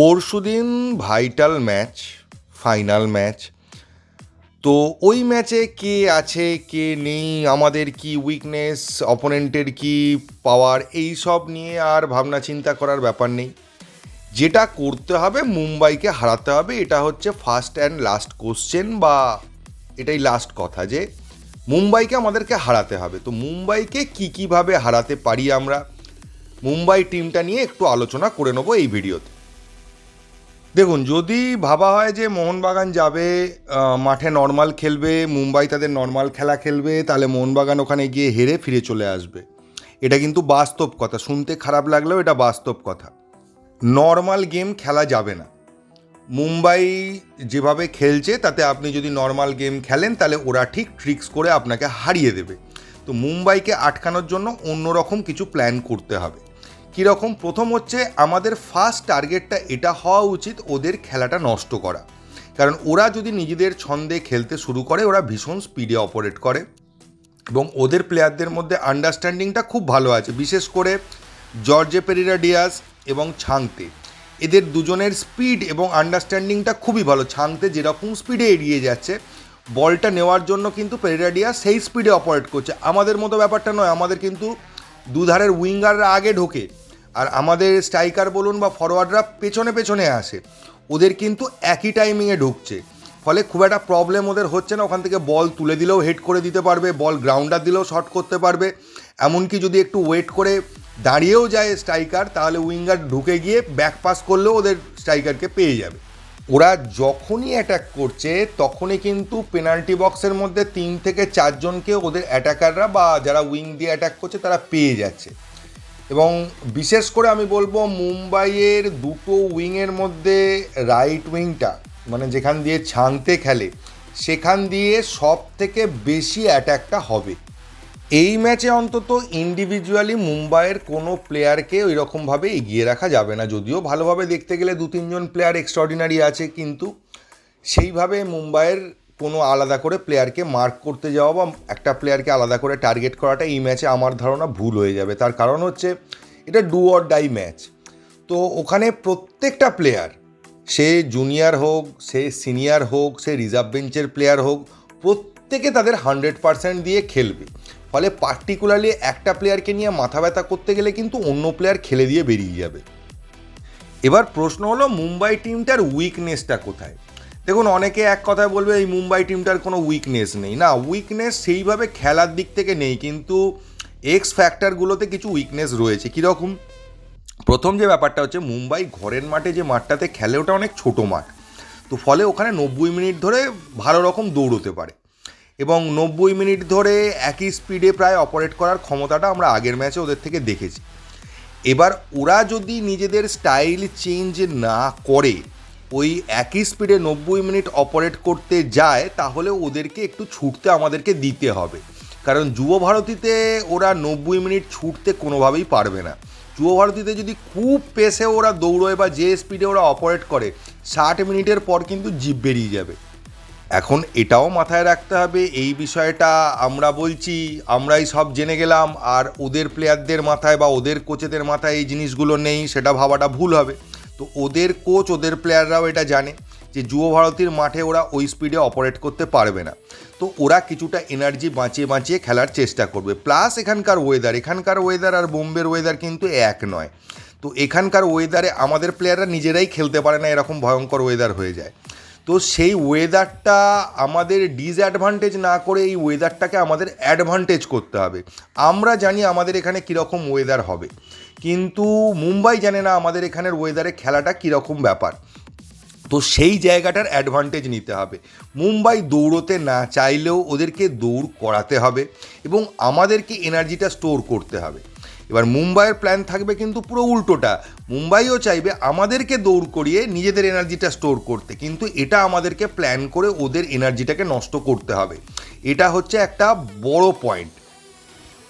পরশুদিন vital match, final match. তো ওই ম্যাচে কে আছে, কে নেই, আমাদের কি উইকনেস অপোনেন্টের কি পাওয়ার এই সব নিয়ে আর ভাবনা চিন্তা করার ব্যাপার নেই। যেটা করতে হবে, মুম্বাইকে হারাতে হবে, এটা হচ্ছে ফার্স্ট অ্যান্ড লাস্ট কোশ্চেন বা এটাই লাস্ট কথা যে মুম্বাইকে আমাদেরকে হারাতে হবে। তো মুম্বাইকে কী কীভাবে হারাতে পারি আমরা? মুম্বাই টিমটা নিয়ে একটু আলোচনা করে নেব এই ভিডিওতে দেখুন, যদি ভাবা হয় যে মোহনবাগান যাবে মাঠে নর্মাল খেলবে, মুম্বাই তাদের নর্মাল খেলা খেলবে, তাহলে মোহনবাগান ওখানে গিয়ে হেরে ফিরে চলে আসবে। এটা কিন্তু বাস্তব কথা। শুনতে খারাপ লাগলেও এটা বাস্তব কথা। নর্মাল গেম খেলা যাবে না। মুম্বাই যেভাবে খেলছে, তাতে আপনি যদি নর্মাল গেম খেলেন, তাহলে ওরা ঠিক ট্রিক্স করে আপনাকে হারিয়ে দেবে। তো মুম্বাইকে আটকানোর জন্য অন্যরকম কিছু প্ল্যান করতে হবে। কীরকম? প্রথম হচ্ছে আমাদের ফার্স্ট টার্গেটটা এটা হওয়া উচিত ওদের খেলাটা নষ্ট করা। কারণ ওরা যদি নিজেদের ছন্দে খেলতে শুরু করে, ওরা ভীষণ স্পিডে অপারেট করে এবং ওদের প্লেয়ারদের মধ্যে আন্ডারস্ট্যান্ডিংটা খুব ভালো আছে। বিশেষ করে জর্জে পেরিরা ডিয়াস এবং ছাংতে। এদের দুজনের স্পিড এবং আন্ডারস্ট্যান্ডিংটা খুবই ভালো। ছাংতে যেরকম স্পিডে এড়িয়ে যাচ্ছে, বলটা নেওয়ার জন্য কিন্তু পেরিরা ডিয়াস সেই স্পিডে অপারেট করছে। আমাদের মতো ব্যাপারটা নয়, আমাদের কিন্তু দুধারের উইঙ্গাররা আগে ঢোকে। আর আমাদের স্ট্রাইকার বলুন বা ফরওয়ার্ডরা পেছনে পেছনে আসে। ওদের কিন্তু একই টাইমিংয়ে ঢুকছে। ফলে খুব একটা প্রবলেম ওদের হচ্ছে না। ওখান থেকে বল তুলে দিলেও হেড করে দিতে পারবে বল গ্রাউন্ডার দিলেও শট করতে পারবে। এমনকি যদি একটু ওয়েট করে দাঁড়িয়েও যায় স্ট্রাইকার, তাহলে উইঙ্গার ঢুকে গিয়ে ব্যাক পাস করলেও ওদের স্ট্রাইকারকে পেয়ে যাবে। ওরা যখনই অ্যাটাক করছে, তখনই কিন্তু পেনাল্টি বক্সের মধ্যে তিন থেকে চারজনকে ওদের অ্যাটাকাররা বা যারা উইং দিয়ে অ্যাটাক করছে, তারা পেয়ে যাচ্ছে। এবং বিশেষ করে আমি বলব মুম্বাইয়ের দুটো উইংয়ের মধ্যে রাইট উইংটা মানে যেখান দিয়ে ছাংতে খেলে, সেখান দিয়ে সব থেকে বেশি অ্যাট্যাকটা হবে। এই ম্যাচে অন্তত ইন্ডিভিজুয়ালি মুম্বাইয়ের কোনো প্লেয়ারকে ওই রকমভাবে এগিয়ে রাখা যাবে না, যদিও ভালোভাবে দেখতে গেলে দু তিনজন প্লেয়ার এক্সট্রাঅর্ডিনারি আছে, কিন্তু সেইভাবে মুম্বাইয়ের কোনো আলাদা করে প্লেয়ারকে মার্ক করতে যাওয়া বা একটা প্লেয়ারকে আলাদা করে টার্গেট করাটা এই ম্যাচে আমার ধারণা ভুল হয়ে যাবে। তার কারণ হচ্ছে এটা ডু অর ডাই ম্যাচ তো ওখানে প্রত্যেকটা প্লেয়ার সে জুনিয়র হোক, সে সিনিয়র হোক, সে রিজার্ভ বেঞ্চের প্লেয়ার হোক, প্রত্যেকে তাদের হান্ড্রেড পার্সেন্ট দিয়ে খেলবে। ফলে পার্টিকুলারলি একটা প্লেয়ারকে নিয়ে মাথা ব্যথা করতে গেলে কিন্তু অন্য প্লেয়ার খেলে দিয়ে বেরিয়ে যাবে। এবার প্রশ্ন হলো, মুম্বাই টিমটার উইকনেসটা কোথায়? দেখুন, অনেকে এক কথায় বলবে এই মুম্বাই টিমটার কোনো উইকনেস নেই। না উইকনেস সেইভাবে খেলার দিক থেকে নেই, কিন্তু এক্স ফ্যাক্টরগুলোতে কিছু উইকনেস রয়েছে। কীরকম? প্রথম যে ব্যাপারটা হচ্ছে, মুম্বাই ঘরের মাঠে যে মাঠটাতে খেলে, ওটা অনেক ছোটো মাঠ। তো ফলে ওখানে নব্বই মিনিট ধরে ভালো রকম দৌড়তে পারে। এবং নব্বই মিনিট ধরে একই স্পিডে প্রায় অপারেট করার ক্ষমতাটা আমরা আগের ম্যাচে ওদের থেকে দেখেছি। এবার ওরা যদি নিজেদের স্টাইল চেঞ্জ না করে ওই একই স্পিডে নব্বই মিনিট অপারেট করতে যায়, তাহলে ওদেরকে একটু ছুটতে আমাদেরকে দিতে হবে। কারণ যুব ভারতীতে ওরা নব্বই মিনিট ছুটতে কোনোভাবেই পারবে না। যুব ভারতীতে যদি খুব পেসে ওরা দৌড়োয় বা যে স্পিডে ওরা অপারেট করে, ষাট মিনিটের পর কিন্তু জিপ বেরিয়ে যাবে। এখন এটাও মাথায় রাখতে হবে, এই বিষয়টা আমরা বলছি, আমরাই সব জেনে গেলাম, আর ওদের প্লেয়ারদের মাথায় বা ওদের কোচেদের মাথায় এই জিনিসগুলো নেই, সেটা ভাবাটা ভুল হবে। তো ওদের কোচ ওদের প্লেয়াররাও এটা জানে যে যুব ভারতীর মাঠে ওরা ওই স্পিডে অপারেট করতে পারবে না। তো ওরা কিছুটা এনার্জি বাঁচিয়ে বাঁচিয়ে খেলার চেষ্টা করবে। প্লাস এখানকার ওয়েদার এখানকার ওয়েদার আর বোম্বের ওয়েদার কিন্তু এক নয়। তো এখানকার ওয়েদারে আমাদের প্লেয়াররা নিজেরাই খেলতে পারে না, এরকম ভয়ঙ্কর ওয়েদার হয়ে যায়। তো সেই ওয়েদারটা আমাদের ডিসঅ্যাডভান্টেজ না করে এই ওয়েদারটাকে আমাদের অ্যাডভান্টেজ করতে হবে। আমরা জানি আমাদের এখানে কীরকম ওয়েদার হবে। কিন্তু মুম্বাই জানে না আমাদের এখানের ওয়েদারে খেলাটা কীরকম ব্যাপার। তো সেই জায়গাটার অ্যাডভান্টেজ নিতে হবে। মুম্বাই দৌড়তে না চাইলেও ওদেরকে দৌড় করাতে হবে এবং আমাদেরকে এনার্জিটা স্টোর করতে হবে। এবার মুম্বাইয়ের প্ল্যান থাকবে কিন্তু পুরো উল্টোটা। মুম্বাইও চাইবে আমাদেরকে দৌড় করিয়ে নিজেদের এনার্জিটা স্টোর করতে। কিন্তু এটা আমাদেরকে প্ল্যান করে ওদের এনার্জিটাকে নষ্ট করতে হবে। এটা হচ্ছে একটা বড় পয়েন্ট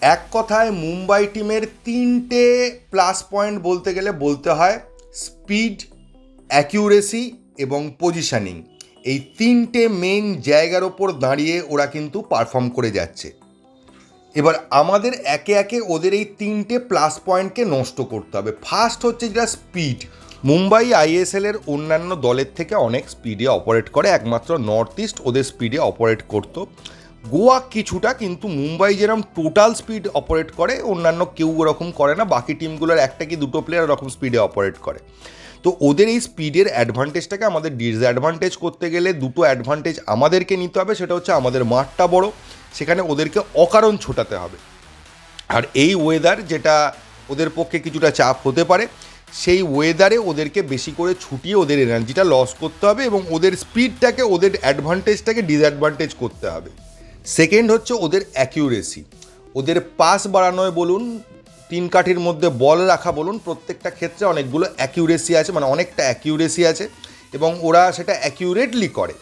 এক কথায় মুম্বাই টিমের তিনটে প্লাস পয়েন্ট বলতে গেলে বলতে হয় স্পিড অ্যাকিউরেসি এবং পজিশনিং এই তিনটে মেন জায়গার ওপর দাঁড়িয়ে ওরা কিন্তু পারফর্ম করে যাচ্ছে। এবার আমাদের একে একে ওদের এই তিনটে প্লাস পয়েন্টকে নষ্ট করতে হবে। ফার্স্ট হচ্ছে যেটা স্পিড মুম্বাই আইএসএলের অন্যান্য দলের থেকে অনেক স্পিডে অপারেট করে, একমাত্র নর্থ ইস্ট ওদের স্পিডে অপারেট করতো। গোয়া কিছুটা, কিন্তু মুম্বাই যেরকম টোটাল স্পিড অপারেট করে, অন্যান্য কেউ ওরকম করে না, বাকি টিমগুলোর একটা কি দুটো প্লেয়ার ওরকম স্পিডে অপারেট করে। তো ওদের এই স্পিডের অ্যাডভান্টেজটাকে আমাদের ডিসঅ্যাডভান্টেজ করতে গেলে দুটো অ্যাডভান্টেজ আমাদেরকে নিতে হবে, সেটা হচ্ছে আমাদের মাঠটা বড়, সেখানে ওদেরকে অকারণ ছোটাতে হবে। আর এই ওয়েদার যেটা ওদের পক্ষে কিছুটা চাপ হতে পারে, সেই ওয়েদারে ওদেরকে বেশি করে ছুটিয়ে ওদের এনার্জিটা লস করতে হবে এবং ওদের স্পিডটাকে ওদের অ্যাডভান্টেজটাকে ডিসঅ্যাডভান্টেজ করতে হবে। সেকেন্ড হচ্ছে ওদের অ্যাকিউরেসি ওদের পাস বাড়ানোয় বলুন, তিন কাঠির মধ্যে বল রাখা বলুন, প্রত্যেকটা ক্ষেত্রে অনেকগুলো অ্যাকিউরেসি আছে মানে অনেকটা অ্যাকিউরেসি আছে, এবং ওরা সেটা অ্যাকিউরেটলি করে।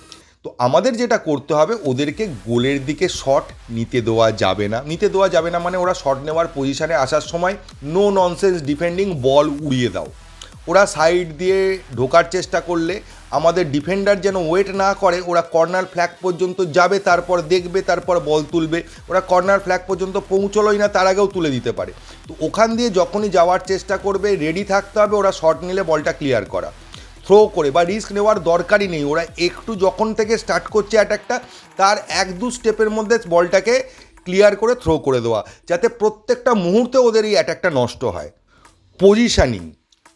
তো আমাদের যেটা করতে হবে, ওদেরকে গোলের দিকে শট নিতে দেওয়া যাবে না। নিতে দেওয়া যাবে না মানে ওরা শট নেওয়ার পজিশানে আসার সময় নো ননসেন্স ডিফেন্ডিং বল উড়িয়ে দাও। ওরা সাইড দিয়ে ঢোকার চেষ্টা করলে আমাদের ডিফেন্ডার যেন ওয়েট না করে, ওরা কর্নার ফ্ল্যাগ পর্যন্ত যাবে, তারপর দেখবে, তারপর বল তুলবে। ওরা কর্নার ফ্ল্যাগ পর্যন্ত পৌঁছলোই না, তার আগেও তুলে দিতে পারে। তো ওখান দিয়ে যখনই যাওয়ার চেষ্টা করবে রেডি থাকতে হবে, ওরা শট নিলে বলটা ক্লিয়ার করা। থ্রো করে বা রিস্ক নেওয়ার দরকারই নেই। ওরা একটু যখন থেকে স্টার্ট করছে অ্যাটাকটা তার এক দু স্টেপের মধ্যে বলটাকে ক্লিয়ার করে থ্রো করে দেওয়া, যাতে প্রত্যেকটা মুহূর্তে ওদের এই অ্যাটাকটা নষ্ট হয়। পজিশানিং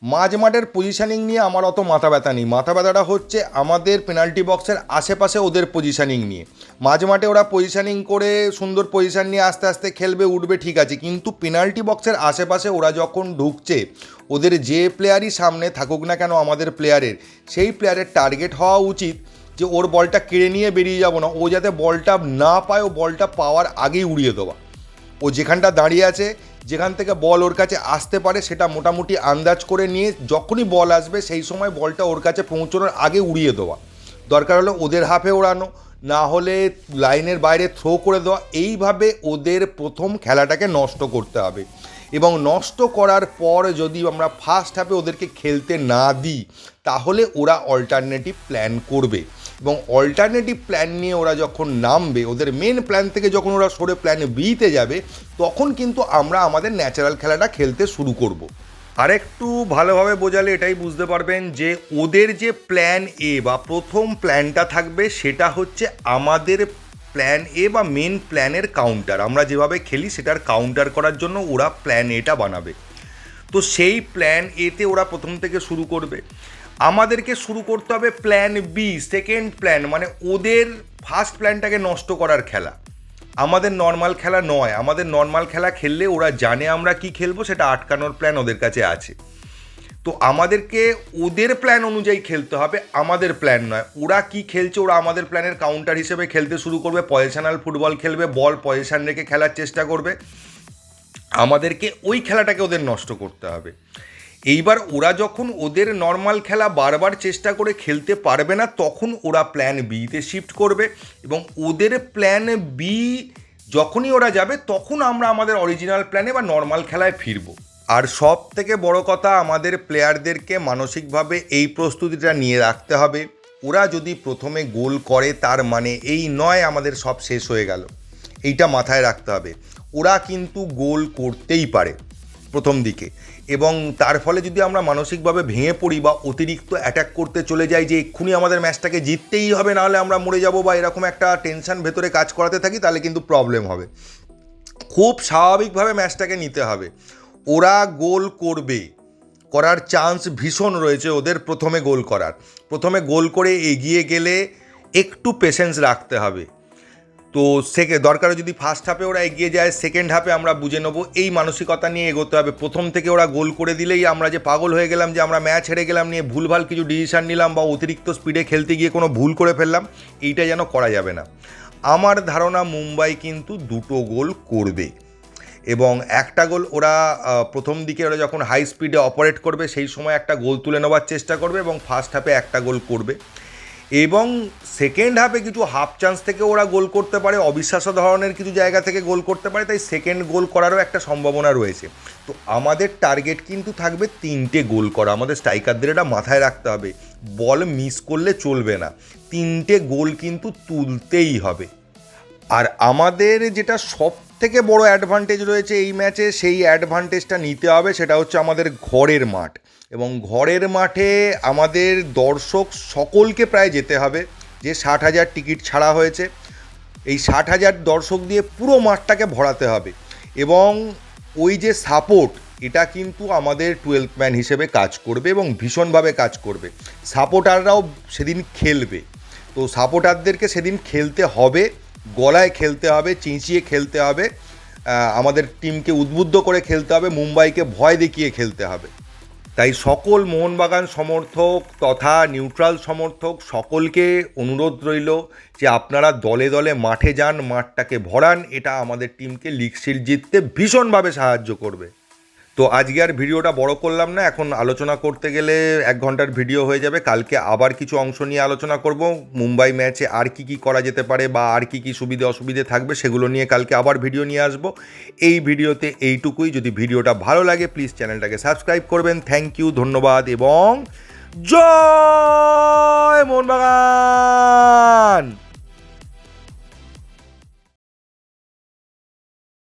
মাঝ মাঠের পজিশানিং নিয়ে আমার অত মাথা ব্যথা নেই। মাথা ব্যথাটা হচ্ছে আমাদের পেনাল্টি বক্সের আশেপাশে ওদের পজিশানিং নিয়ে। মাঝ মাঠে ওরা পজিশানিং করে সুন্দর পজিশান নিয়ে আস্তে আস্তে খেলবে, উঠবে, ঠিক আছে। কিন্তু পেনাল্টি বক্সের আশেপাশে ওরা যখন ঢুকছে, ওদের যে প্লেয়ারই সামনে থাকুক না কেন আমাদের প্লেয়ারের সেই প্লেয়ারের টার্গেট হওয়া উচিত যে ওর বলটা কেড়ে নিয়ে বেরিয়ে যাব না। ও যাতে বলটা না পায়, ও বলটা পাওয়ার আগেই উড়িয়ে দেওয়া। ও যেখানটা দাঁড়িয়ে আছে, যেখান থেকে বল ওর কাছে আসতে পারে, সেটা মোটামুটি আন্দাজ করে নিয়ে যখনই বল আসবে, সেই সময় বলটা ওর কাছে পৌঁছানোর আগে উড়িয়ে দেওয়া। দরকার হলে ওদের হাফে ওড়ানো, না হলে লাইনের বাইরে থ্রো করে দেওয়া, এইভাবে ওদের প্রথম খেলাটাকে নষ্ট করতে হবে। এবং নষ্ট করার পর যদি আমরা ফার্স্ট হাফে ওদেরকে খেলতে না দিই, তাহলে ওরা অল্টারনেটিভ প্ল্যান করবে। এবং অল্টারনেটিভ প্ল্যান নিয়ে ওরা যখন নামবে, ওদের মেন প্ল্যান থেকে যখন ওরা সরে প্ল্যান বিতে যাবে, তখন কিন্তু আমরা আমাদের ন্যাচারাল খেলাটা খেলতে শুরু করব। আর একটু ভালোভাবে বোঝালে এটাই বুঝতে পারবেন যে ওদের যে প্ল্যান এ বা প্রথম প্ল্যানটা থাকবে, সেটা হচ্ছে আমাদের প্ল্যান এ বা মেন প্ল্যানের কাউন্টার আমরা যেভাবে খেলি, সেটার কাউন্টার করার জন্য ওরা প্ল্যান এটা বানাবে। তো সেই প্ল্যান এতে ওরা প্রথম থেকে শুরু করবে। আমাদেরকে শুরু করতে হবে প্ল্যান বি সেকেন্ড প্ল্যান মানে ওদের ফার্স্ট প্ল্যানটাকে নষ্ট করার খেলা। আমাদের নর্মাল খেলা নয়। আমাদের নর্মাল খেলা খেললে ওরা জানে আমরা কি খেলব, সেটা আটকানোর প্ল্যান ওদের কাছে আছে। তো আমাদেরকে ওদের প্ল্যান অনুযায়ী খেলতে হবে, আমাদের প্ল্যান নয়। ওরা কি খেলছে, ওরা আমাদের প্ল্যানের কাউন্টার হিসেবে খেলতে শুরু করবে। পজিশনাল ফুটবল খেলবে, বল পজিশন রেখে খেলার চেষ্টা করবে। আমাদেরকে ওই খেলাটাকে ওদের নষ্ট করতে হবে। এইবার ওরা যখন ওদের নর্মাল খেলা বারবার চেষ্টা করে খেলতে পারবে না, তখন ওরা প্ল্যান বিতে শিফট করবে এবং ওদের প্ল্যান বি যখনই ওরা যাবে, তখন আমরা আমাদের অরিজিনাল প্ল্যানে বা নর্মাল খেলায় ফিরবো। আর সব থেকে বড় কথা, আমাদের প্লেয়ারদেরকে মানসিকভাবে এই প্রস্তুতিটা নিয়ে রাখতে হবে। ওরা যদি প্রথমে গোল করে, তার মানে এই নয় আমাদের সব শেষ হয়ে গেল। এইটা মাথায় রাখতে হবে। ওরা কিন্তু গোল করতেই পারে প্রথম দিকে। এবং তার ফলে যদি আমরা মানসিকভাবে ভেঙে পড়ি বা অতিরিক্ত অ্যাটাক করতে চলে যাই যে এক্ষুনি আমাদের ম্যাচটাকে জিততেই হবে, নাহলে আমরা মরে যাব বা এরকম একটা টেনশন ভেতরে কাজ করাতে থাকি, তাহলে কিন্তু প্রবলেম হবে। খুব স্বাভাবিকভাবে ম্যাচটাকে নিতে হবে। ওরা গোল করবে। করার চান্স ভীষণ রয়েছে ওদের প্রথমে গোল করার। প্রথমে গোল করে এগিয়ে গেলে একটু পেশেন্স রাখতে হবে। তো সেকে, দরকারে যদি ফার্স্ট হাফে ওরা এগিয়ে যায় সেকেন্ড হাফে আমরা বুঝে নেব। এই মানসিকতা নিয়ে এগোতে হবে। প্রথম থেকে ওরা গোল করে দিলেই আমরা যে পাগল হয়ে গেলাম, যে আমরা ম্যাচ হেরে গেলাম নিয়ে ভুলভাল কিছু ডিসিশান নিলাম বা অতিরিক্ত স্পিডে খেলতে গিয়ে কোনো ভুল করে ফেললাম, এইটা যেন করা যাবে না। আমার ধারণা মুম্বাই কিন্তু দুটো গোল করবে এবং একটা গোল ওরা প্রথম দিকে ওরা যখন হাই স্পিডে অপারেট করবে, সেই সময় একটা গোল তুলে নেওয়ার চেষ্টা করবে এবং ফার্স্ট হাফে একটা গোল করবে। এবং সেকেন্ড হাফে কিছু হাফ চান্স থেকে ওরা গোল করতে পারে, অবিশ্বাস্য ধরনের কিছু জায়গা থেকে গোল করতে পারে, তাই সেকেন্ড গোল করারও একটা সম্ভাবনা রয়েছে। তো আমাদের টার্গেট কিন্তু থাকবে তিনটে গোল করা, আমাদের স্ট্রাইকারদের এটা মাথায় রাখতে হবে। বল মিস করলে চলবে না, তিনটে গোল কিন্তু তুলতেই হবে। আর আমাদের যেটা সব থেকে বড় অ্যাডভান্টেজ রয়েছে এই ম্যাচে সেই অ্যাডভান্টেজটা নিতে হবে, সেটা হচ্ছে আমাদের ঘরের মাঠ। এবং ঘরের মাঠে আমাদের দর্শক সকলকে প্রায় যেতে হবে, যে ষাট হাজার টিকিট ছাড়া হয়েছে। এই ষাট হাজার দর্শক দিয়ে পুরো মাঠটাকে ভরাতে হবে এবং ওই যে সাপোর্ট, এটা কিন্তু আমাদের টুয়েলভ ম্যান হিসেবে কাজ করবে এবং ভীষণভাবে কাজ করবে। সাপোর্টাররাও সেদিন খেলবে। তো সাপোর্টারদেরকে সেদিন খেলতে হবে, গলায় খেলতে হবে, চিঁচিয়ে খেলতে হবে আমাদের টিমকে উদ্বুদ্ধ করে খেলতে হবে, মুম্বাইকে ভয় দেখিয়ে খেলতে হবে। তাই সকল মোহনবাগান সমর্থক তথা নিউট্রাল সমর্থক সকলকে অনুরোধ রইল যে আপনারা দলে দলে মাঠে যান, মাঠটাকে ভরান, এটা আমাদের টিমকে লিগ সিট জিততে ভীষণভাবে সাহায্য করবে। তো আজকে আর ভিডিওটা বড় করলাম না, এখন আলোচনা করতে গেলে এক ঘণ্টার ভিডিও হয়ে যাবে। কালকে আবার কিছু অংশ নিয়ে আলোচনা করব। মুম্বাই ম্যাচে আর কি কি করা যেতে পারে বা আর কি কি সুবিধে অসুবিধে থাকবে সেগুলো নিয়ে কালকে আবার ভিডিও নিয়ে আসব। এই ভিডিওতে এইটুকুই। যদি ভিডিওটা ভালো লাগে প্লিজ চ্যানেলটাকে সাবস্ক্রাইব করবেন। থ্যাংক ইউ ধন্যবাদ এবং জয় মোহনবাগান!